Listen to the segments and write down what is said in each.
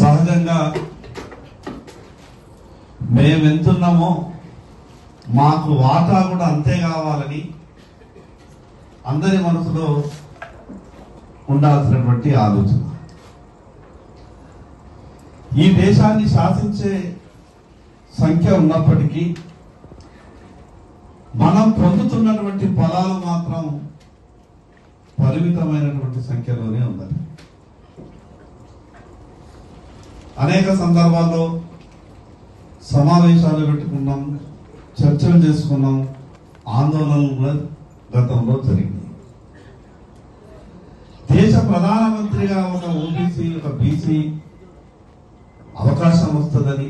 సహజంగా మేము ఎంతున్నామో మాకు వాటా కూడా అంతే కావాలని అందరి మనసులో ఉండాల్సినటువంటి ఆలోచన. ఈ దేశాన్ని శాసించే సంఖ్య ఉన్నప్పటికీ మనం పొందుతున్నటువంటి ఫలాలు మాత్రం పరిమితమైనటువంటి సంఖ్యలోనే ఉండాలి. అనేక సందర్భాల్లో సమావేశాలు పెట్టుకున్నాం చర్చలు చేసుకున్నాం ఆందోళనలు కూడా గతంలో జరిగింది దేశ ప్రధానమంత్రిగా ఒక ఓబీసీ ఒక బీసీ అవకాశం వస్తుందని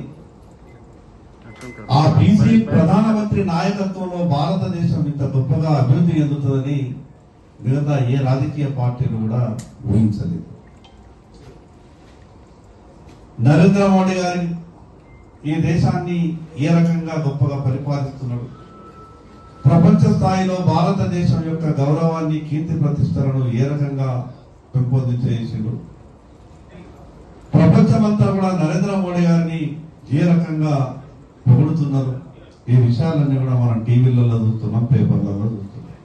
ఆ బీసీ ప్రధానమంత్రి నాయకత్వంలో భారతదేశం ఇంత గొప్పగా అభివృద్ధి చెందుతుందని మిగతా ఏ రాజకీయ పార్టీలు కూడా ఊహించలేదు. నరేంద్ర మోడీ గారి ఈ దేశాన్ని ఏ రకంగా గొప్పగా పరిపాలిస్తున్నాడు? ప్రపంచ స్థాయిలో భారతదేశం యొక్క గౌరవాన్ని కీర్తి ప్రతిష్టలను ఏ రకంగా పెంపొందించేసిండు ప్రపంచమంతా కూడా నరేంద్ర మోడీ గారిని ఏ రకంగా పొగుడుతున్నారు? ఈ విషయాలన్నీ కూడా మనం టీవీలలో చూస్తున్నాం పేపర్లలో చూస్తున్నాం.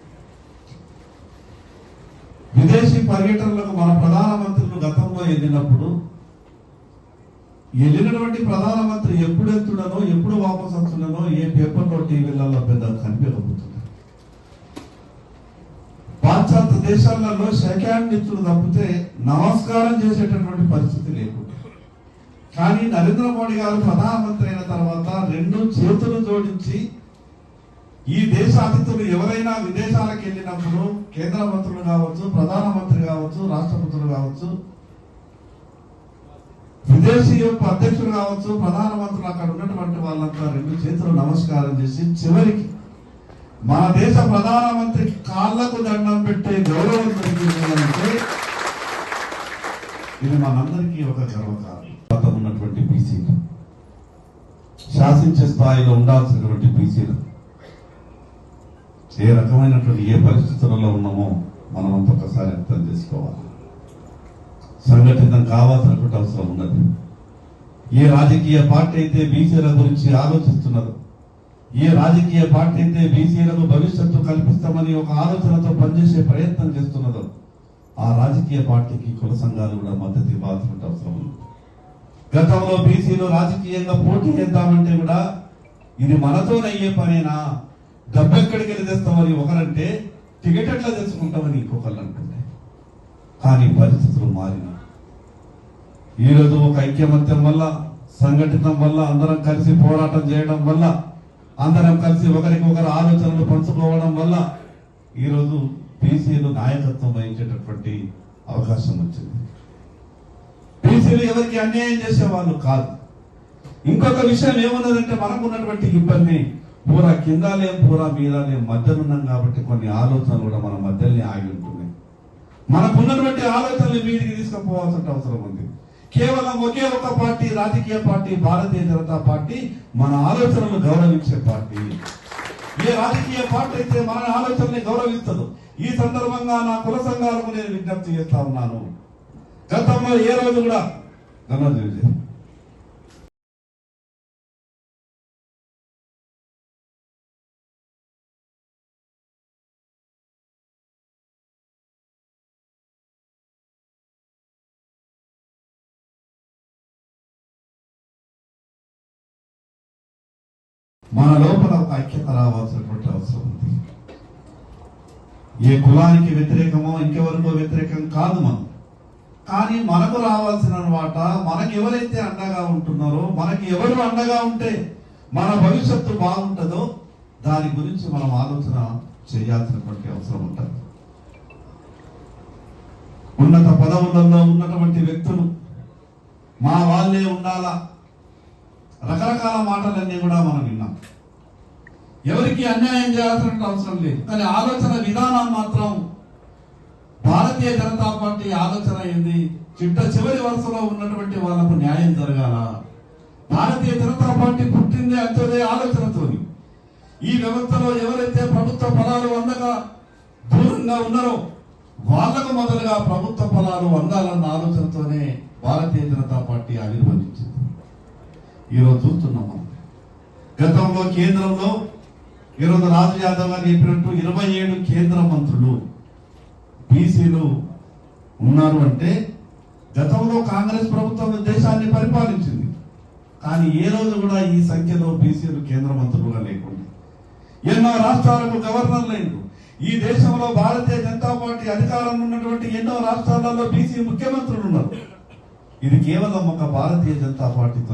విదేశీ పర్యటనలకు మన ప్రధానమంత్రులు గతంలో వెళ్ళినప్పుడు వెళ్ళినటువంటి ప్రధానమంత్రి ఎప్పుడు ఎత్తుడనో ఎప్పుడు వాపస్ వస్తుండనో ఏ పేపర్లో టీవీలలో పెద్ద కనిపించబోతుంది పాశ్చాత్య దేశాలలో సెకండ్ ఇచ్చుడు తప్పితే నమస్కారం చేసేటటువంటి పరిస్థితి లేకుండా. కానీ నరేంద్ర మోడీ గారు ప్రధానమంత్రి అయిన తర్వాత రెండు చేతులు జోడించి ఈ దేశ అతిథులు ఎవరైనా విదేశాలకు వెళ్ళినప్పుడు కేంద్ర మంత్రులు కావచ్చు ప్రధానమంత్రి కావచ్చు రాష్ట్రపతులు కావచ్చు విదేశీ యొక్క అధ్యక్షులు కావచ్చు ప్రధానమంత్రులు అక్కడ ఉన్నటువంటి వాళ్ళంతా రెండు చేతులు నమస్కారం చేసి చివరికి మన దేశ ప్రధానమంత్రికి కాళ్ళకు దండం పెట్టే గౌరవం దొరికింది ఇది మనందరికీ ఒక గర్వకారణం. ఉన్నటువంటి బీసీలు శాసించే స్థాయిలో ఉండాల్సినటువంటి బీసీలు ఏ రకమైనటువంటి ఏ పరిస్థితులలో ఉన్నామో మనం అంత ఒకసారి అర్థం చేసుకోవాలి. సంఘటితం కావాల్సినటువంటి అవసరం ఏ రాజకీయ పార్టీ అయితే బీసీల గురించి ఆలోచిస్తున్నారు ఏ రాజకీయ పార్టీ అయితే బీసీలకు భవిష్యత్తు కల్పిస్తామని ఒక ఆలోచనతో పనిచేసే ప్రయత్నం చేస్తున్నదో ఆ రాజకీయ పార్టీకి కుల సంఘాలు కూడా మద్దతు ఇవ్వాల్సిన అవసరం ఉంది. గతంలో బీసీలు రాజకీయంగా పోటీ చేద్దామంటే కూడా ఇది మనతోనయ్యే పనేనా? డబ్బెక్కడికి వెళ్ళి తెస్తామని ఒకరంటే టికెట్ ఎట్లా తెచ్చుకుంటామని ఇంకొకళ్ళు అంటుండే. కానీ పరిస్థితులు మారినాయి. ఈరోజు ఒక ఐక్యమత్యం వల్ల సంఘటితం వల్ల అందరం కలిసి పోరాటం చేయడం వల్ల అందరం కలిసి ఒకరికి ఒకరు ఆలోచనలు పంచుకోవడం వల్ల ఈరోజు బీసీలు నాయకత్వం వహించేటటువంటి అవకాశం వచ్చింది. బీసీలు ఎవరికి అన్యాయం చేసేవాళ్ళు కాదు. ఇంకొక విషయం ఏమున్నదంటే మనకున్నటువంటి ఇబ్బంది పూరా కింద లేం పూరా మీద లేం మధ్యలో ఉన్నాం కాబట్టి కొన్ని ఆలోచనలు కూడా మన మధ్యలోనే ఆగి ఉంటున్నాయి. మనకున్నటువంటి ఆలోచనలు మీదికి తీసుకుపోవాల్సిన అవసరం ఉంది. కేవలం ఒకే ఒక పార్టీ రాజకీయ పార్టీ భారతీయ జనతా పార్టీ మన ఆలోచనలు గౌరవించే పార్టీ. ఏ రాజకీయ పార్టీ అయితే మన ఆలోచనని గౌరవిస్తదు ఈ సందర్భంగా నా కుల సంఘాలకు నేను విజ్ఞప్తి చేస్తా ఉన్నాను. గతంలో ఏ రోజు కూడా ధన్యవాదాలు మన లోపల ఒక ఐక్యత రావాల్సినటువంటి అవసరం ఉంది. ఏ కులానికి వ్యతిరేకమో ఇంకెవరికో వ్యతిరేకం కాదు మనం. కానీ మనకు రావాల్సిన వాట మనకి ఎవరైతే అండగా ఉంటున్నారో మనకి ఎవరు అండగా ఉంటే మన భవిష్యత్తు బాగుంటుందో దాని గురించి మనం ఆలోచన చేయాల్సినటువంటి అవసరం ఉంటుంది. ఉన్నత పదవులలో ఉన్నటువంటి వ్యక్తులు మా వాళ్ళే ఉండాలా? రకరకాల మాటలన్నీ కూడా మనం విన్నాం. ఎవరికి అన్యాయం చేయాల్సిన అవసరం లేదు. కానీ ఆలోచన విధానం మాత్రం భారతీయ జనతా పార్టీ ఆలోచన ఏంది? చిట్ట చివరి వరుసలో ఉన్నటువంటి వాళ్ళకు న్యాయం జరగాల? భారతీయ జనతా పార్టీ పుట్టింది అంతదే ఆలోచనతోని. ఈ వ్యవస్థలో ఎవరైతే ప్రభుత్వ ఫలాలు అందగా దూరంగా ఉన్నారో వాళ్ళకు మొదలుగా ప్రభుత్వ ఫలాలు అందాలన్న ఆలోచనతోనే భారతీయ జనతా పార్టీ ఆవిర్భవించింది. ఈరోజు చూస్తున్నాం మనం. గతంలో కేంద్రంలో ఈరోజు రాజు యాదవ్ గారు చెప్పినట్టు ఇరవై ఏడు కేంద్ర మంత్రులు బీసీలు ఉన్నారు అంటే గతంలో కాంగ్రెస్ ప్రభుత్వం దేశాన్ని పరిపాలించింది. కానీ ఏ రోజు కూడా ఈ సంఖ్యలో బీసీలు కేంద్ర మంత్రులుగా లేకుండా. ఎన్నో రాష్ట్రాలకు గవర్నర్ లేదు ఈ దేశంలో భారతీయ జనతా పార్టీ అధికారంలో ఉన్నటువంటి ఎన్నో రాష్ట్రాలలో బీసీ ముఖ్యమంత్రులు ఉన్నారు. ఇది కేవలం ఒక భారతీయ జనతా పార్టీతో